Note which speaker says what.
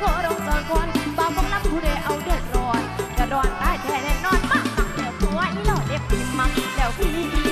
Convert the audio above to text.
Speaker 1: โอร้องสอนก่นบ่าวของลำผู้เดเอาเดือดร้อนกระดอนตายแท้แน่นอนมากัดี๋ยวผัวอีหล่อเด็กพิดมาแล้วพี่